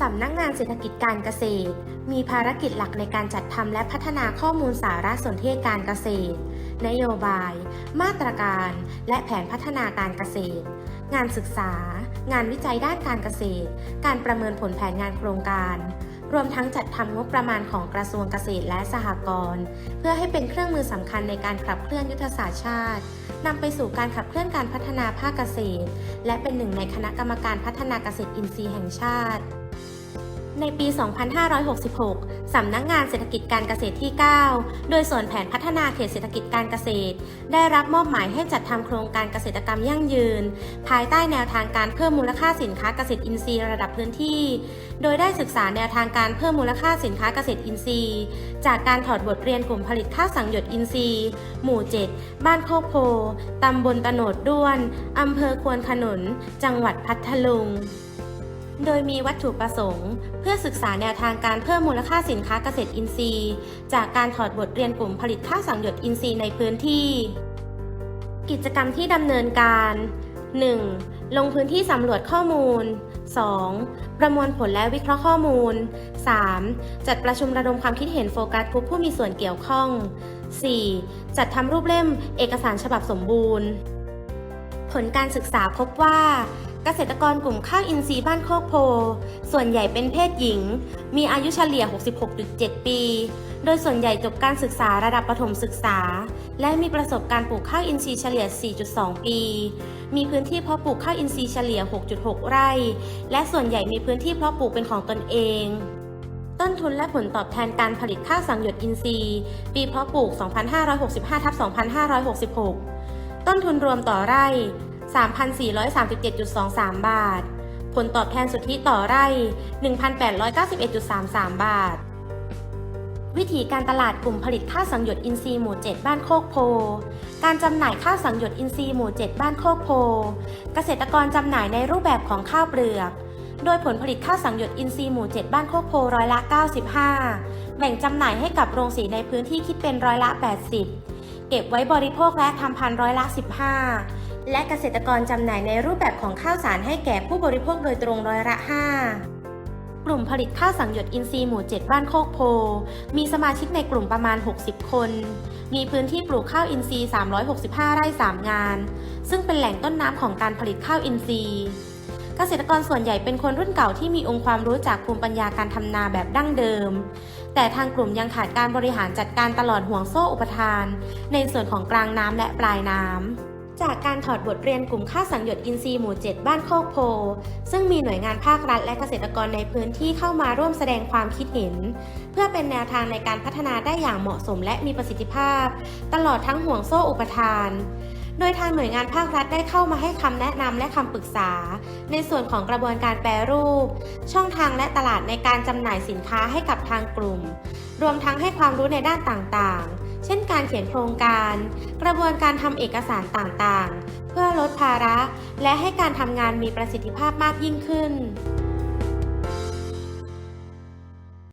สำนักงานเศรษฐกิจการเกษตร มีภารกิจหลักในการจัดทำและพัฒนาข้อมูลสารสนเทศการเกษตร นโยบาย มาตรการ และแผนพัฒนาการเกษตร งานศึกษา งานวิจัยด้านการเกษตร การประเมินผลแผนงานโครงการ รวมทั้งจัดทำงบประมาณของกระทรวงเกษตรและสหกรณ์เพื่อให้เป็นเครื่องมือสำคัญในการขับเคลื่อนยุทธศาสตร์ชาตินำไปสู่การขับเคลื่อนการพัฒนาภาคเกษตร และเป็นหนึ่งในคณะกรรมการพัฒนาเกษตรอินทรีย์แห่งชาติ ในปี 2566 สำนักงานเศรษฐกิจการเกษตรที่ 9 โดยส่วนแผนพัฒนาเขตเศรษฐกิจการเกษตร ได้รับมอบหมายให้จัดทำโครงการเกษตรกรรมยั่งยืน ภายใต้แนวทางการเพิ่มมูลค่าสินค้าเกษตรอินทรีย์ระดับพื้นที่ โดยได้ศึกษาแนวทางการเพิ่มมูลค่าสินค้าเกษตรอินทรีย์ จากการถอดบทเรียนกลุ่มผลิตข้าวสังหยดอินทรีย์ หมู่ 7 บ้านโคกโพตำบลตโนดด้วนอำเภอควนขนุน จังหวัดพัทลุง โดยมีวัตถุประสงค์ เพื่อศึกษาแนวทางการเพิ่มมูลค่าสินค้าเกษตรอินทรีย์ จากการถอดบทเรียนกลุ่มผลิตข้าวสังหยดอินทรีย์ในพื้นที่ กิจกรรมที่ดำเนินการ 1. ลงพื้นที่สำรวจข้อมูล 2. ประมวลผลและวิเคราะห์ข้อมูล 3. จัดประชุมระดมความคิดเห็นโฟกัสกลุ่มผู้มีส่วนเกี่ยวข้อง 4. จัดทำรูปเล่มเอกสารฉบับสมบูรณ์ ผลการศึกษาพบว่า เกษตรกรกลุ่มข้าวอินทรีย์บ้านโคกโพ ส่วนใหญ่เป็นเพศหญิง มีอายุเฉลี่ย 66.7 ปี โดยส่วนใหญ่จบการศึกษาระดับประถมศึกษา และมีประสบการณ์ปลูกข้าวอินทรีย์เฉลี่ย 4.2 ปี มีพื้นที่เพาะปลูกข้าวอินทรีย์เฉลี่ย 6.6 ไร่ และส่วนใหญ่มีพื้นที่เพาะปลูกเป็นของตนเอง ต้นทุนและผลตอบแทนการผลิตข้าวสังหยดอินทรีย์ ปีเพาะปลูก 2565ทับ2566 ต้นทุนรวมต่อไร่ 3,437.23 บาท ผลตอบแทนสุทธิต่อไร่ 1,891.33 บาท วิธีการตลาดกลุ่มผลิตข้าวสังหยดอินทรีย์หมู่ 7 บ้านโคกโพ การจำหน่ายข้าวสังหยดอินทรีย์หมู่ 7 บ้านโคกโพ เกษตรกรจำหน่ายในรูปแบบของข้าวเปลือก โดยผลผลิตข้าวสังหยดอินทรีย์หมู่ 7 บ้านโคกโพร้อยละ 95 แบ่งจำหน่ายให้กับโรงสีในพื้นที่คิดเป็นร้อยละ 80 เก็บไว้บริโภคและทำพันร้อยละ 15 และเกษตรกรจำหน่ายในรูปแบบของข้าวสารให้แก่ผู้บริโภคโดยตรงร้อยละ 5 กลุ่มผลิตข้าวสังหยดอินทรีย์หมู่ 7 บ้านโคกโพ มีสมาชิกในกลุ่มประมาณ 60 คน มีพื้นที่ปลูกข้าวอินทรีย์ 365 ไร่ 3 งาน ซึ่งเป็นแหล่งต้นน้ำของการผลิตข้าวอินทรีย์เกษตรกรส่วนใหญ่เป็นคนรุ่นเก่าที่มีองค์ความรู้จากภูมิปัญญาการทำนาแบบดั้งเดิม แต่ทางกลุ่มยังขาดการบริหารจัดการตลอดห่วงโซ่อุปทาน ในส่วนของกลางน้ำและปลายน้ำ จากการถอดบทเรียนกลุ่มข้าวสังหยดอินทรีย์หมู่ 7 บ้านโคกโพ ซึ่งมีหน่วยงานภาครัฐและเกษตรกรในพื้นที่เข้ามาร่วมแสดงความคิดเห็น เพื่อเป็นแนวทางในการพัฒนาได้อย่างเหมาะสมและมีประสิทธิภาพ ตลอดทั้งห่วงโซ่อุปทาน โดยทางหน่วยงานภาครัฐได้เข้ามาให้คำแนะนำและคำปรึกษา ในส่วนของกระบวนการแปรรูป ช่องทางและตลาดในการจำหน่ายสินค้าให้กับทางกลุ่ม รวมทั้งให้ความรู้ในด้านต่างๆ ช่นการเขียนโครงการ กระบวนการทำเอกสารต่างๆ เพื่อลดภาระ และให้การทำงานมีประสิทธิภาพมากยิ่งขึ้น